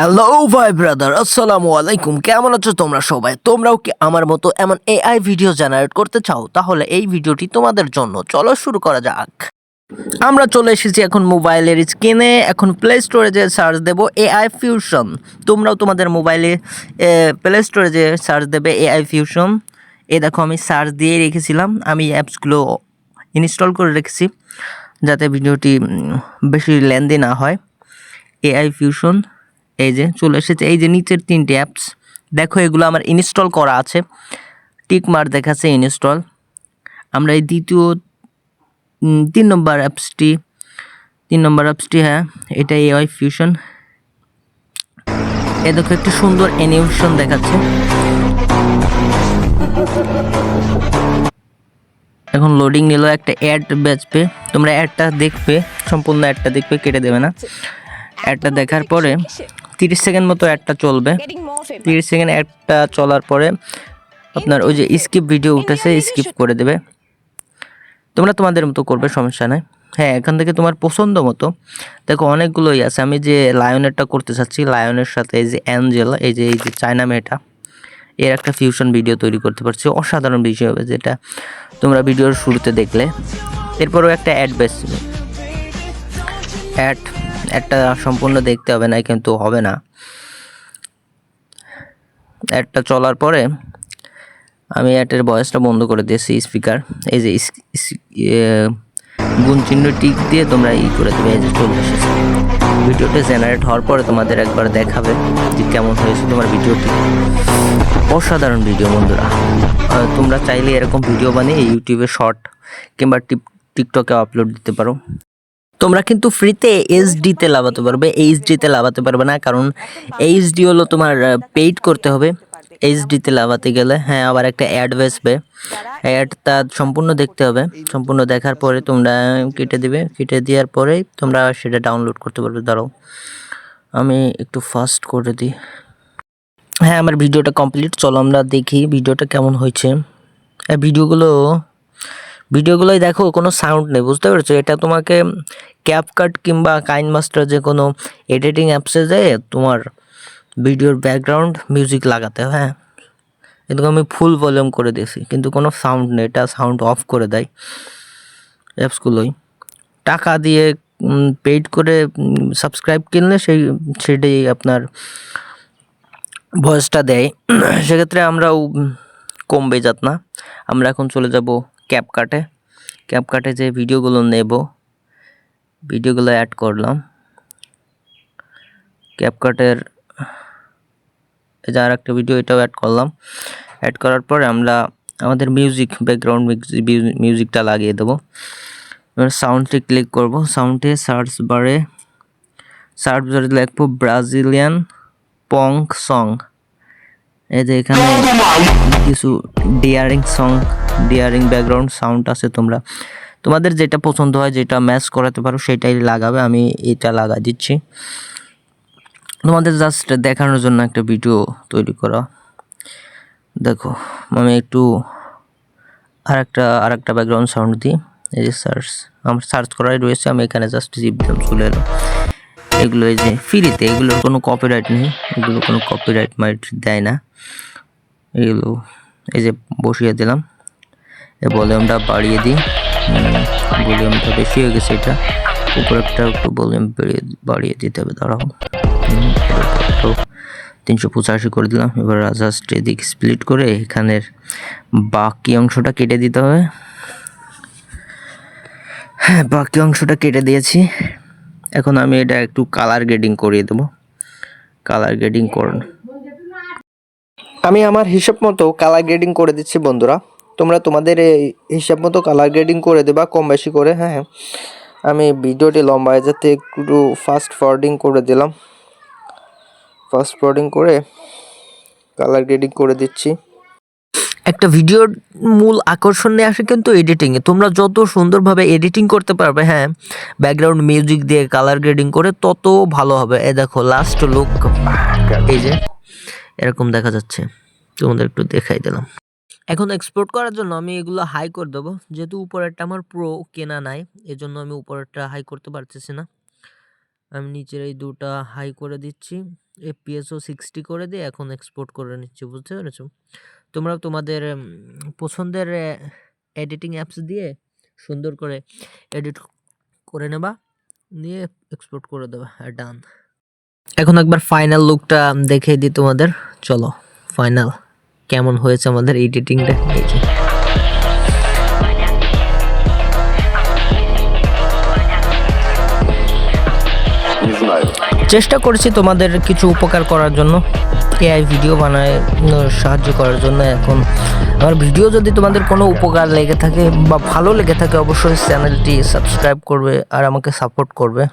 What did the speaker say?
Hello ভাই brother আসসালামু আলাইকুম। কেমন আছো তোমরা সবাই? তোমরাও কি আমার মতো এমন এআই ভিডিও জেনারেট করতে চাও? তাহলে এই ভিডিওটি তোমাদের জন্য। চলো শুরু করা যাক। আমরা চলে এসেছি এখন মোবাইলের স্ক্রিনে। এখন প্লে স্টোরে যে সার্চ দেবো এআই ফিউশন তোমরাও তোমাদের মোবাইলে প্লে স্টোরে যে সার্চ দেবে এআই ফিউশন এ দেখো আমি সার্চ দিয়ে রেখেছিলাম। আমি অ্যাপসগুলো ইনস্টল করে রেখেছি, যাতে ভিডিওটি বেশি লেন্দি না হয়। এআই ফিউশন এই যে চলে এসেছে, এই যে নিচের তিনটে অ্যাপস দেখো, এগুলো আমার ইনস্টল করা আছে। টিক মার দেখাচ্ছে ইনস্টল আমরা এই দ্বিতীয় তিন নম্বর অ্যাপসটি তিন নম্বর অ্যাপসটি হ্যাঁ এটা এআই ফিউশন এ দেখো, একটি সুন্দর অ্যানিমেশন দেখাচ্ছে। এখন লোডিং নিল, একটা অ্যাড বেচবে। তোমরা অ্যাডটা দেখবে, সম্পূর্ণ অ্যাডটা দেখবে, কেটে দেবে না। অ্যাডটা দেখার পরে তিরিশ সেকেন্ড মতো অ্যাডটা চলবে. তিরিশ সেকেন্ড অ্যাডটা চলার পরে আপনার ওই যে স্কিপ ভিডিও উঠেছে স্কিপ করে দেবে। তোমরা তোমাদের মতো করবে সমস্যা নাই। হ্যাঁ এখান থেকে তোমার পছন্দ মতো। দেখো অনেকগুলোই আছে। আমি যে লায়নেরটা করতে চাচ্ছি লায়নের সাথে এই যে অ্যাঞ্জেল এই যে এই যে চায়না মেয়েটা এর একটা ফিউশন ভিডিও তৈরি করতে পারছি। অসাধারণ বিষয় হবে যেটা। তোমরা ভিডিওর শুরুতে দেখলে। এরপরও একটা অ্যাড বেসবে অ্যাড অ্যাডটা সম্পূর্ণ দেখতে হবে না, কিন্তু হবে না। একটা চলার পরে আমি অ্যাডের ভয়েসটা বন্ধ করে দিয়েছি স্পিকার। এই যে গুণ চিহ্ন টিক দিয়ে তোমরা ই করে দেবে, এই যে চলে এসেছে। ভিডিওটা জেনারেট হওয়ার পরে তোমাদের একবার দেখাবে যে কেমন হয়েছে তোমার ভিডিওটি। অসাধারণ ভিডিও বন্ধুরা। তোমরা চাইলে এরকম ভিডিও বানিয়ে ইউটিউবে শর্ট কিংবা টিপ টিকটকে আপলোড দিতে পারো। তোমরা কিন্তু ফ্রিতে এইচডিতে লাগাতে পারবে। এইচডিতে লাগাতে পারবে না, কারণ এইচডি হলো তোমার পেইড করতে হবে। এইচডিতে লাগাতে গেলে হ্যাঁ আবার একটা অ্যাড বেসবে অ্যাডটা সম্পূর্ণ দেখতে হবে। সম্পূর্ণ দেখার পরে তোমরা কেটে দিবে। কেটে দেওয়ার পরে তোমরা সেটা ডাউনলোড করতে পারবে। দাঁড়াও, আমি একটু ফাস্ট করে দিই। হ্যাঁ আমার ভিডিওটা কমপ্লিট চলো আমরা দেখি ভিডিওটা কেমন হয়েছে। হ্যাঁ ভিডিওগুলো ভিডিওগুলোই দেখো কোনো সাউন্ড নেই, বুঝতে পেরেছ? এটা তোমাকে ক্যাপকাট কিংবা কাইন মাস্টার যে কোনো এডিটিং অ্যাপসে যেয়ে তোমার ভিডিওর ব্যাকগ্রাউন্ড মিউজিক লাগাতে হয় কিন্তু আমি ফুল ভলিউম করে দিয়েছি, কিন্তু কোনো সাউন্ড নেই, এটা সাউন্ড অফ করে দেয় অ্যাপসগুলোই টাকা দিয়ে পেইড করে সাবস্ক্রাইব কিনলে সেই, সেটাই আপনার ভয়েসটা দেয়। সেক্ষেত্রে আমরাও কমবে যাত না। আমরা এখন চলে যাব ক্যাপকাটে ক্যাপকাটে যে ভিডিওগুলো নেব ভিডিওগুলো অ্যাড করলাম। ক্যাপকাটের এই যে আর একটা ভিডিও এটাও অ্যাড করলাম। অ্যাড করার পর আমরা আমাদের মিউজিক ব্যাকগ্রাউন্ড মিউজিকটা লাগিয়ে দেবো। এবার সাউন্ডে ক্লিক করব। সাউন্ডে সার্চ বারে সার্চ বারে লিখব ব্রাজিলিয়ান পঙ্ক সং এই যে এখানে কিছু ডিয়ারিং সং ডিয়ারিং ব্যাকগ্রাউন্ড সাউন্ড আছে তোমরা। তোমাদের যেটা পছন্দ হয়, যেটা ম্যাচ করাতে পারো, সেটাই লাগাবে। আমি এটা লাগা দিচ্ছি। তোমাদের জাস্ট দেখানোর জন্য একটা ভিডিও তৈরি করা। দেখো, আমি একটু আর একটা আর একটা ব্যাকগ্রাউন্ড সাউন্ড দিই। এই যে সার্চ আমার সার্চ করাই রয়েছে। আমি এখানে জাস্ট জিপ দিলাম চলে এলো। এগুলো এই যে ফ্রিতে এগুলোর কোনো কপিরাইট নেই। এগুলো কোনো কপিরাইট মাইট দেয় না। এগুলো, এই যে বসিয়ে দিলাম। এ ভলিউমটা বাড়িয়ে দিই। ভলিউমটা বেশি হয়ে গেছে এটা। উপরে একটা ভলিউম বাড়িয়ে বাড়িয়ে দিতে হবে, দাঁড়াও। তিনশো পঁচাশি করে দিলাম। এবার জাস্ট এদিক স্প্লিট করে এখানের বাকি অংশটা কেটে দিতে হবে। হ্যাঁ বাকি অংশটা কেটে দিয়েছি। এখন আমি এটা একটু কালার গ্রেডিং করিয়ে দেবো। কালার গ্রেডিং করুন আমি আমার হিসাব মতো কালার গ্রেডিং করে দিচ্ছি, বন্ধুরা। তোমরা তোমাদের হিসাব মতো কালার গ্রেডিং করে দেবা, কম বেশি করে হ্যাঁ আমি ভিডিওটি লম্বা হয়ে যাতে একটু ফাস্ট ফরওয়ার্ডিং করে দিলাম। ফাস্ট ফরওয়ার্ডিং করে কালার গ্রেডিং করে দিচ্ছি। একটা ভিডিওর মূল আকর্ষণ নিয়ে আসে কিন্তু এডিটিংয়ে তোমরা যত সুন্দরভাবে এডিটিং করতে পারবে হ্যাঁ ব্যাকগ্রাউন্ড মিউজিক দিয়ে কালার গ্রেডিং করে তত ভালো হবে। এ দেখো লাস্ট লুক এই যে, এরকম দেখা যাচ্ছে। তোমাদের একটু দেখাই দিলাম। এখন এক্সপোর্ট করার জন্য আমি এগুলো হাই করে দেবো। যেহেতু উপরেরটা আমার প্রো কেনা নাই, এজন্য আমি উপরেরটা হাই করতে পারতেছি না। আমি নিচের এই দুটা হাই করে দিচ্ছি। এফপিএসও সিক্সটি করে দিয়ে এখন এক্সপোর্ট করে নিচ্ছি, বুঝতে পেরেছ? তোমরা তোমাদের পছন্দের এডিটিং অ্যাপস দিয়ে সুন্দর করে এডিট করে নেবা, নিয়ে এক্সপোর্ট করে দেবা ডান এখন একবার ফাইনাল লুকটা দেখিয়ে দিই তোমাদের। চলো ফাইনাল কেমন হয়েছে আমাদের এডিটিংটা দেখি চেষ্টা করেছি তোমাদের কিছু উপকার করার জন্য। এআই ভিডিও বানায়, সাহায্য করার জন্য এখন। আমার ভিডিও যদি তোমাদের কোনো উপকার লেগে থাকে বা ভালো লেগে থাকে, অবশ্যই চ্যানেলটি সাবস্ক্রাইব করবে আর আমাকে সাপোর্ট করবে।